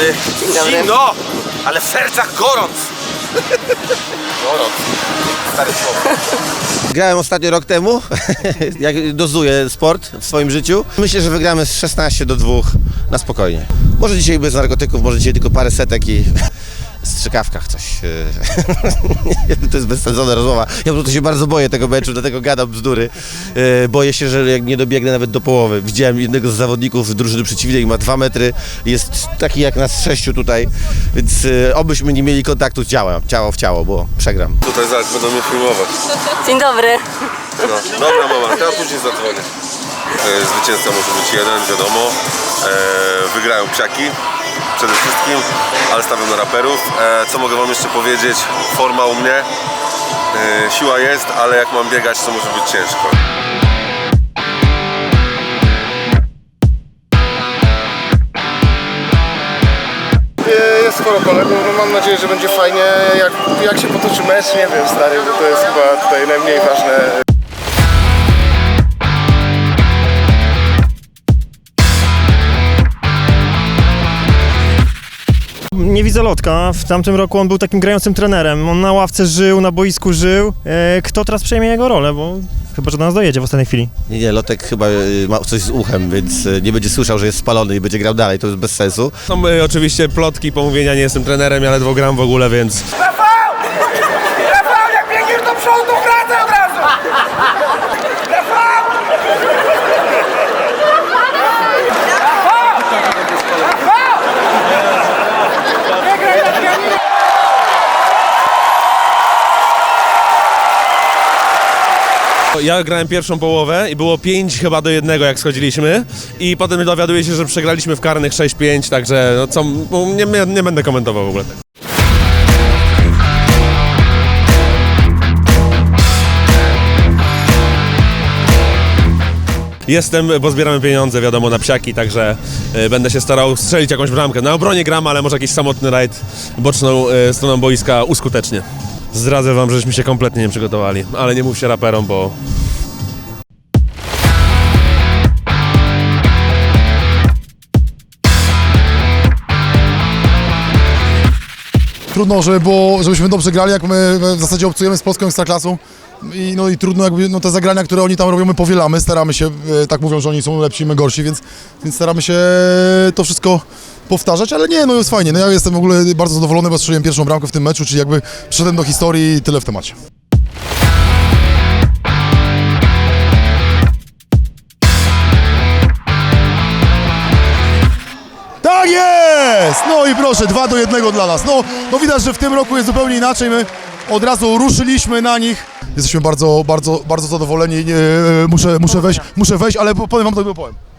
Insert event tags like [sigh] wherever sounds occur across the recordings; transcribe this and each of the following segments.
dobry. dobry. Zimno, ale w sercach gorąc. [laughs] gorąc. Stary słowo. Grałem ostatnio rok temu, [laughs] jak dozuję sport w swoim życiu. Myślę, że wygramy z 16 do 2 na spokojnie. Może dzisiaj bez narkotyków, może dzisiaj tylko parę setek i [laughs] strzykawkach coś. e, [laughs] to jest bezsensowna rozmowa. Ja po prostu się bardzo boję tego meczu, dlatego gadam bzdury. E, Boję się, że jak nie dobiegnę nawet do połowy. Widziałem jednego z zawodników drużyny przeciwnej, ma 2 metry, jest taki jak nas sześciu tutaj, więc e, obyśmy nie mieli kontaktu ciała, ciało w ciało, bo przegram. Tutaj zaraz będą mnie filmować. Dzień dobry. No, dobra mama, to ja później zadzwonię. Zwycięzca może być jeden, wiadomo. E, wygrają psiaki przede wszystkim, ale stawiam na raperów. E, co mogę wam jeszcze powiedzieć? Forma u mnie. E, siła jest, ale jak mam biegać, to może być ciężko. Jest sporo kolegów, no mam nadzieję, że będzie fajnie. Jak, jak się potoczy mecz, nie wiem stary, to jest chyba tutaj najmniej ważne. Nie widzę Lotka. W tamtym roku on był takim grającym trenerem. On na ławce żył, na boisku żył. E, Kto teraz przejmie jego rolę? Bo chyba, że do nas dojedzie w ostatniej chwili. Nie, nie, Lotek chyba y, ma coś z uchem, więc y, nie będzie słyszał, że jest spalony i będzie grał dalej, to jest bez sensu. Są y, oczywiście plotki, pomówienia, nie jestem trenerem, ja ledwo gram w ogóle, więc Rafał! Rafał, jak biegniesz do przodu, wracaj od razu! Rafał! Ja grałem pierwszą połowę i było 5 chyba do jednego jak schodziliśmy i potem dowiaduję się, że przegraliśmy w karnych 6-5, także no co, no, nie, nie, będę komentował w ogóle. Jestem, bo zbieramy pieniądze, wiadomo, na psiaki, także y, będę się starał strzelić jakąś bramkę. Na obronie gram, ale może jakiś samotny rajd boczną y, stroną boiska uskutecznie. Zdradzę wam, żeśmy się kompletnie nie przygotowali, ale nie mówcie raperom, bo trudno, żeby było, żebyśmy dobrze grali, jak my w zasadzie obcujemy z polską ekstraklasą. I, no i trudno jakby, no te zagrania, które oni tam robią, my powielamy, staramy się, e, tak mówią, że oni są lepsi, my gorsi, więc, więc staramy się to wszystko powtarzać, ale nie, no jest fajnie, no ja jestem w ogóle bardzo zadowolony, bo strzeliłem pierwszą bramkę w tym meczu, czyli jakby przyszedłem do historii i tyle w temacie. Tak jest! No i proszę, dwa do jednego dla nas. No, no widać, że w tym roku jest zupełnie inaczej. My od razu ruszyliśmy na nich. Jesteśmy bardzo, bardzo, bardzo zadowoleni. Nie, muszę, muszę wejść, muszę wejść, ale powiem wam to, powiem.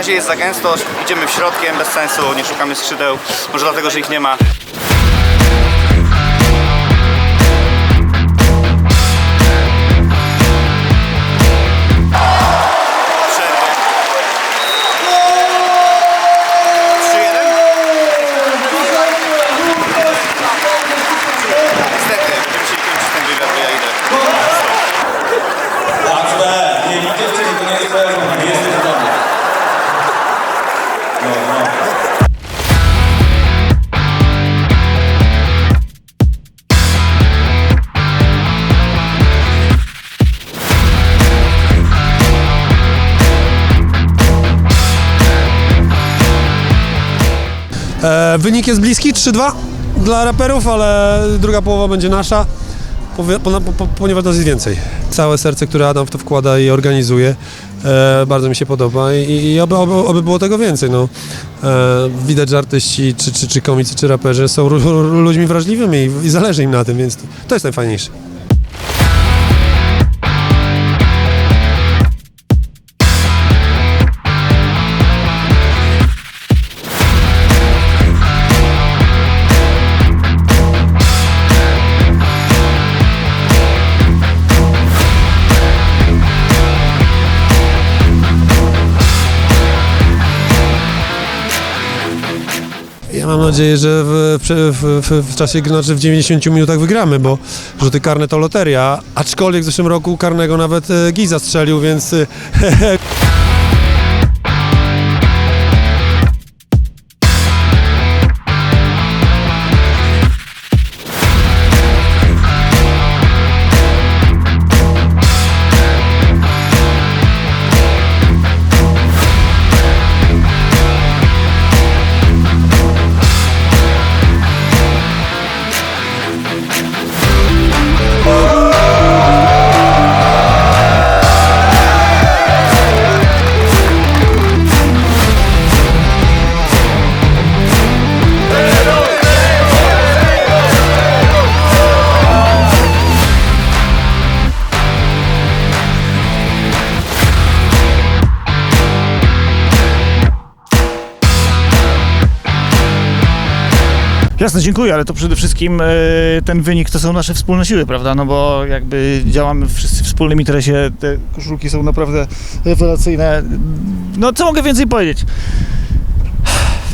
Razie jest za gęsto, idziemy w środkiem, bez sensu, nie szukamy skrzydeł, może dlatego, że ich nie ma. E, wynik jest bliski 3-2 dla raperów, ale druga połowa będzie nasza, ponieważ nas jest więcej. Całe serce, które Adam w to wkłada i organizuje, e, bardzo mi się podoba i, i oby, oby, oby było tego więcej. No. E, widać, że artyści, czy, czy, czy komicy, czy raperzy są ludźmi wrażliwymi i, i zależy im na tym, więc to, to jest najfajniejsze. Mam nadzieję, że w, w, w, w czasie znaczy w 90 minutach wygramy, bo rzuty karne to loteria, aczkolwiek w zeszłym roku karnego nawet e, Giza strzelił, więc [laughs] Jasne, dziękuję, ale to przede wszystkim e, ten wynik to są nasze wspólne siły, prawda? No bo jakby działamy wszyscy w wspólnym interesie, te koszulki są naprawdę rewelacyjne. No co mogę więcej powiedzieć?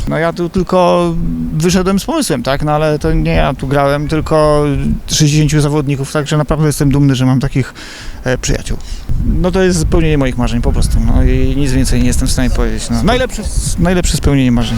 No ja tu tylko wyszedłem z pomysłem, tak? No ale to nie ja tu grałem, tylko 60 zawodników, także naprawdę jestem dumny, że mam takich e, przyjaciół. No to jest spełnienie moich marzeń po prostu, no i nic więcej nie jestem w stanie powiedzieć. No. Najlepsze, najlepsze spełnienie marzeń.